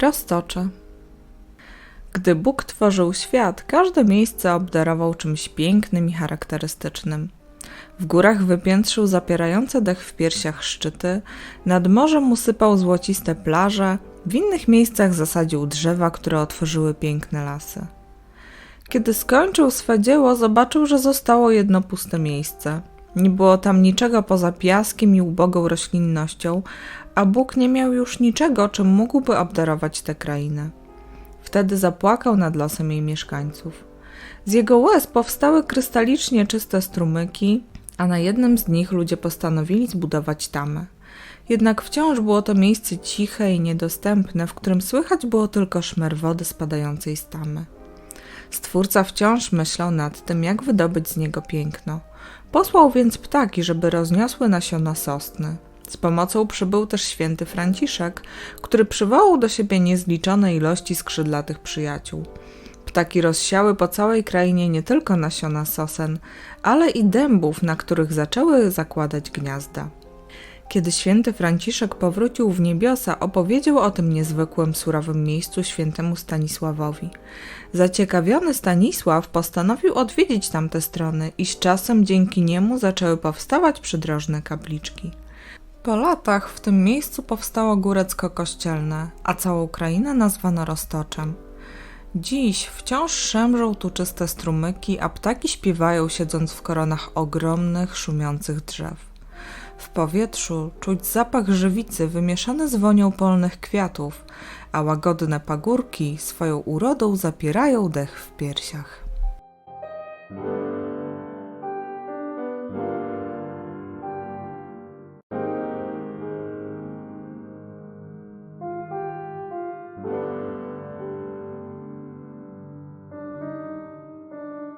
Roztocze. Gdy Bóg tworzył świat, każde miejsce obdarował czymś pięknym i charakterystycznym. W górach wypiętrzył zapierające dech w piersiach szczyty, nad morzem usypał złociste plaże, w innych miejscach zasadził drzewa, które otworzyły piękne lasy. Kiedy skończył swe dzieło, zobaczył, że zostało jedno puste miejsce. Nie było tam niczego poza piaskiem i ubogą roślinnością, a Bóg nie miał już niczego, czym mógłby obdarować tę krainę. Wtedy zapłakał nad losem jej mieszkańców. Z jego łez powstały krystalicznie czyste strumyki, a na jednym z nich ludzie postanowili zbudować tamę. Jednak wciąż było to miejsce ciche i niedostępne, w którym słychać było tylko szmer wody spadającej z tamy. Stwórca wciąż myślał nad tym, jak wydobyć z niego piękno. Posłał więc ptaki, żeby rozniosły nasiona sosny. Z pomocą przybył też święty Franciszek, który przywołał do siebie niezliczone ilości skrzydlatych przyjaciół. Ptaki rozsiały po całej krainie nie tylko nasiona sosen, ale i dębów, na których zaczęły zakładać gniazda. Kiedy święty Franciszek powrócił w niebiosa, opowiedział o tym niezwykłym, surowym miejscu świętemu Stanisławowi. Zaciekawiony Stanisław postanowił odwiedzić tamte strony i z czasem dzięki niemu zaczęły powstawać przydrożne kapliczki. Po latach w tym miejscu powstało górecko kościelne, a całą krainę nazwano Roztoczem. Dziś wciąż szemrzą tu czyste strumyki, a ptaki śpiewają siedząc w koronach ogromnych, szumiących drzew. W powietrzu czuć zapach żywicy wymieszany z wonią polnych kwiatów, a łagodne pagórki swoją urodą zapierają dech w piersiach.